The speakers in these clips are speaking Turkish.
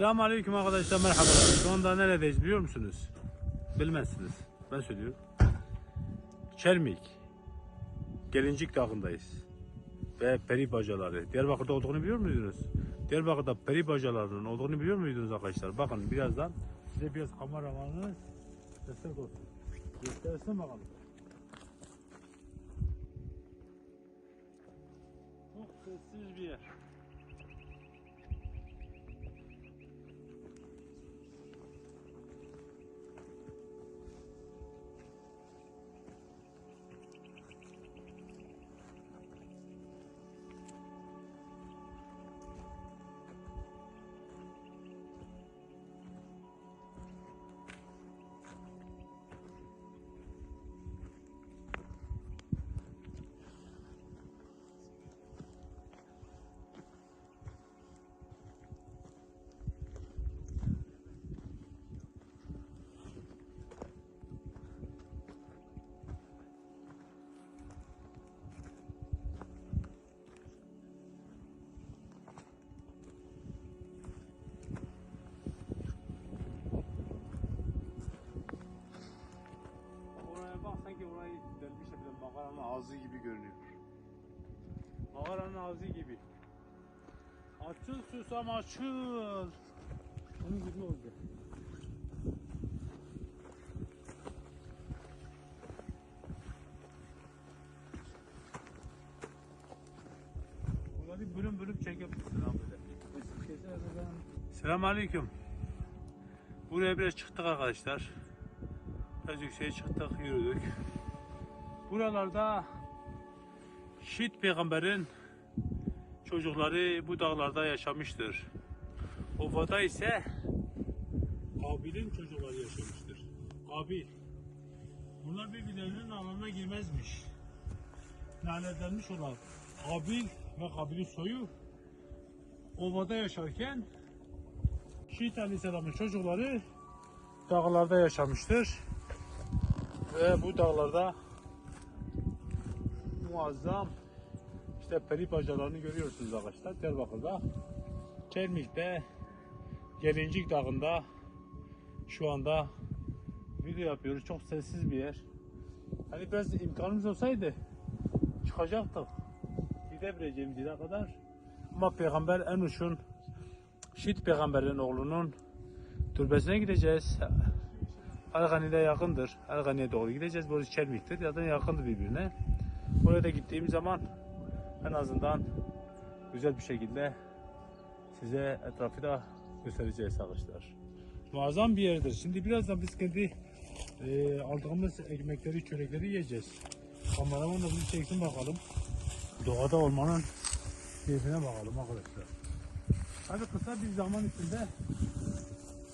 Selamun Aleyküm arkadaşlar merhabalar. Şu anda neredeyiz biliyor musunuz? Bilmezsiniz. Ben söylüyorum. Çermik. Gelincik Dağı'ndayız. Ve peri bacaları. Diyarbakır'da olduğunu biliyor muydunuz? Diyarbakır'da peri bacalarının olduğunu biliyor muydunuz arkadaşlar? Bakın birazdan size biraz kameramanınız destek olsun. Göstersin bakalım. Çok sessiz bir yer. Mağaranın ağzı gibi görünüyor. Mağaranın ağzı gibi. Açıl susam açıl. Onun gibi oldu. Bunları bölüm bölüm çekebilirsin abi böyle. Selamun Aleyküm. Buraya biraz çıktık arkadaşlar. Biraz yükseğe çıktık, yürüdük. Buralarda Şit peygamberin çocukları bu dağlarda yaşamıştır. Ovada ise Kabil'in çocukları yaşamıştır. Kabil. Bunlar birbirlerinin alanına girmezmiş. Lanetlenmiş olan Kabil ve Kabil'in soyu ovada yaşarken Şit Aleyhisselam'ın çocukları dağlarda yaşamıştır. Ve bu dağlarda muazzam işte peri bacalarını görüyorsunuz arkadaşlar Diyarbakır'da. Çermik'te Gelincik Dağı'nda şu anda video yapıyoruz. Çok sessiz bir yer. Hani biraz imkanımız olsaydı çıkacaktık. Gidebileceğimiz yere kadar. Ama peygamber en uçun Şit peygamberin oğlunun türbesine gideceğiz. Ergani'de yakındır. Ergani'ye doğru gideceğiz. Burası Çermik'tir. Zaten yakındır birbirine. Oraya da gittiğim zaman en azından güzel bir şekilde size etrafı da göstereceğiz arkadaşlar. Muazzam bir yerdir. Şimdi birazdan biz kendi e, aldığımız ekmekleri, çörekleri yiyeceğiz. Kameraman da bizi çeksin bakalım. Doğada olmanın keyfine bakalım arkadaşlar. Hadi kısa bir zaman içinde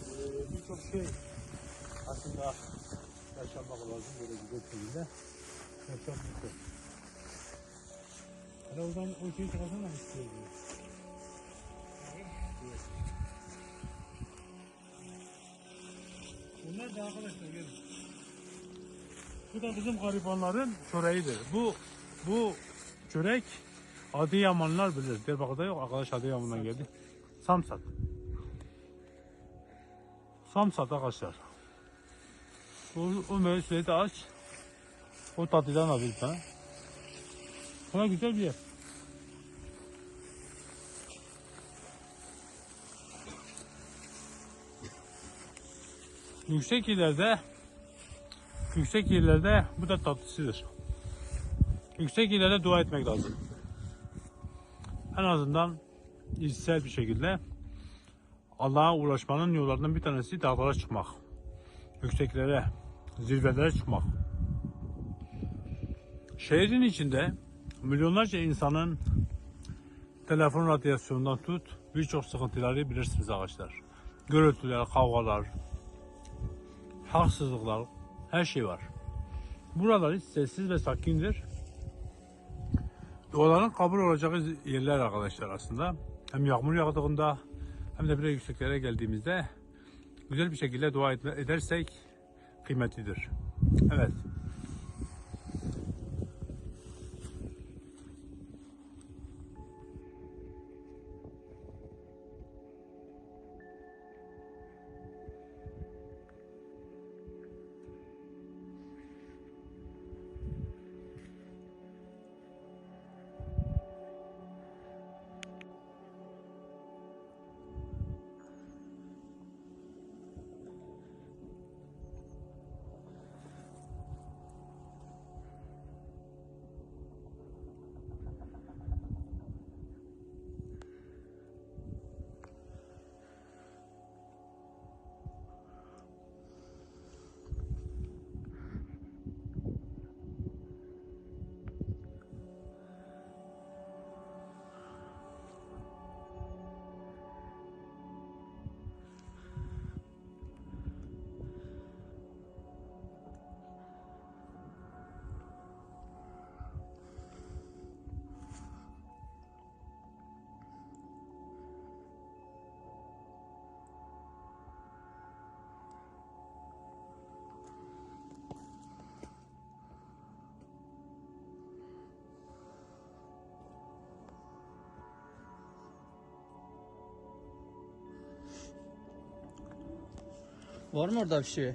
e, birçok şey aslında yaşamak lazım böyle güzel şekilde yaşamak Hele oradan o şeyi çıkarsana istiyor diyor. Bunlar da arkadaşlar gelin. Bu da bizim garibanların çöreğidir. Bu bu çörek Adıyamanlar bilir. Diyarbakır'da yok. Arkadaş Adıyaman'dan geldi. Samsat. Samsat arkadaşlar. O, o meyveyi de aç. O tatlıdan al bir Buna güzel bir yer. Yüksek yerlerde yüksek yerlerde bu da tatlısıdır. Yüksek yerlerde dua etmek lazım. En azından içsel bir şekilde Allah'a ulaşmanın yollarından bir tanesi dağlara çıkmak. Yükseklere, zirvelere çıkmak. Şehrin içinde milyonlarca insanın telefon radyasyonundan tut birçok sıkıntıları bilirsiniz arkadaşlar. Gürültüler, kavgalar, haksızlıklar, her şey var. Buralar hiç sessiz ve sakindir. Duaların kabul olacağı yerler arkadaşlar aslında. Hem yağmur yağdığında hem de biraz yükseklere geldiğimizde güzel bir şekilde dua edersek kıymetlidir. Evet. Var mı orada bir şey? He.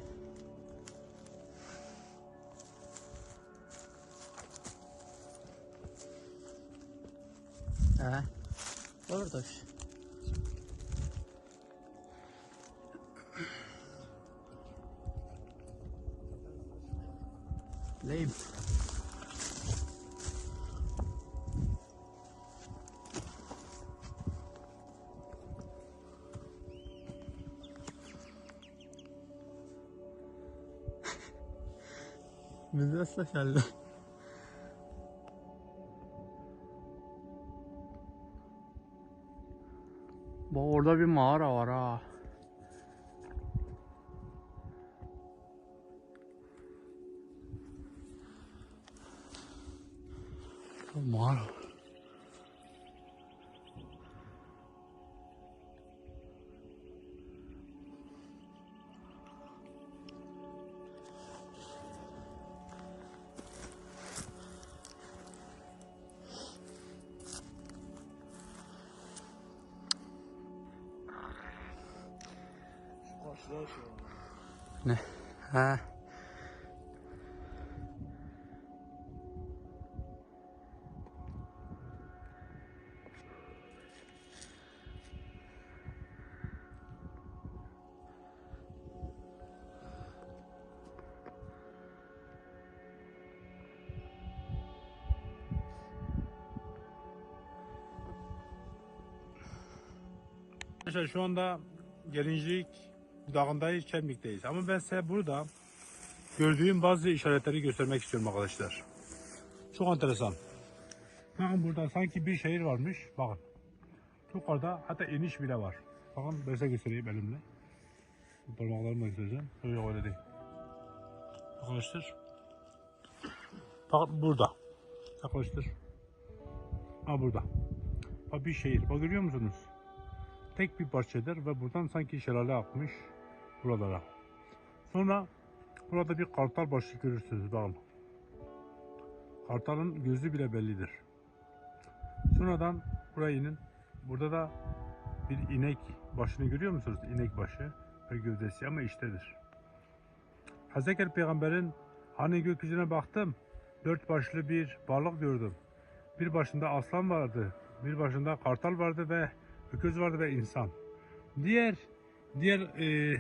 Var orada bir şey. Islak geldi. Bak orada bir mağara var ha. Mağara. Ne? Ha. Arkadaşlar şu anda Gelincik Dağı'ndayız, Çelmik'teyiz. Ama ben size burada gördüğüm bazı işaretleri göstermek istiyorum arkadaşlar. Çok enteresan. Bakın burada sanki bir şehir varmış. Bakın. Yukarıda hatta iniş bile var. Bakın ben size göstereyim elimle. Parmaklarımla göstereceğim. Öyle öyle değil. Arkadaşlar. Bakın burada. Arkadaşlar. Ha burada. Ha bir şehir. Bak görüyor musunuz? tek bir parçadır ve buradan sanki şelale akmış buralara. Sonra burada bir kartal başı görürsünüz bakın. Kartalın gözü bile bellidir. Sonradan buraya inin. Burada da bir inek başını görüyor musunuz? İnek başı ve gövdesi ama içtedir. Hazreti Peygamber'in hani gökyüzüne baktım dört başlı bir balık gördüm. Bir başında aslan vardı, bir başında kartal vardı ve öküz vardı ve insan. Diğer diğer e,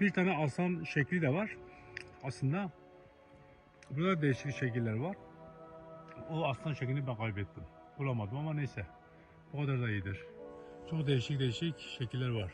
bir tane aslan şekli de var. Aslında burada değişik şekiller var. O aslan şeklini ben kaybettim. Bulamadım ama neyse. O kadar da iyidir. Çok değişik değişik şekiller var.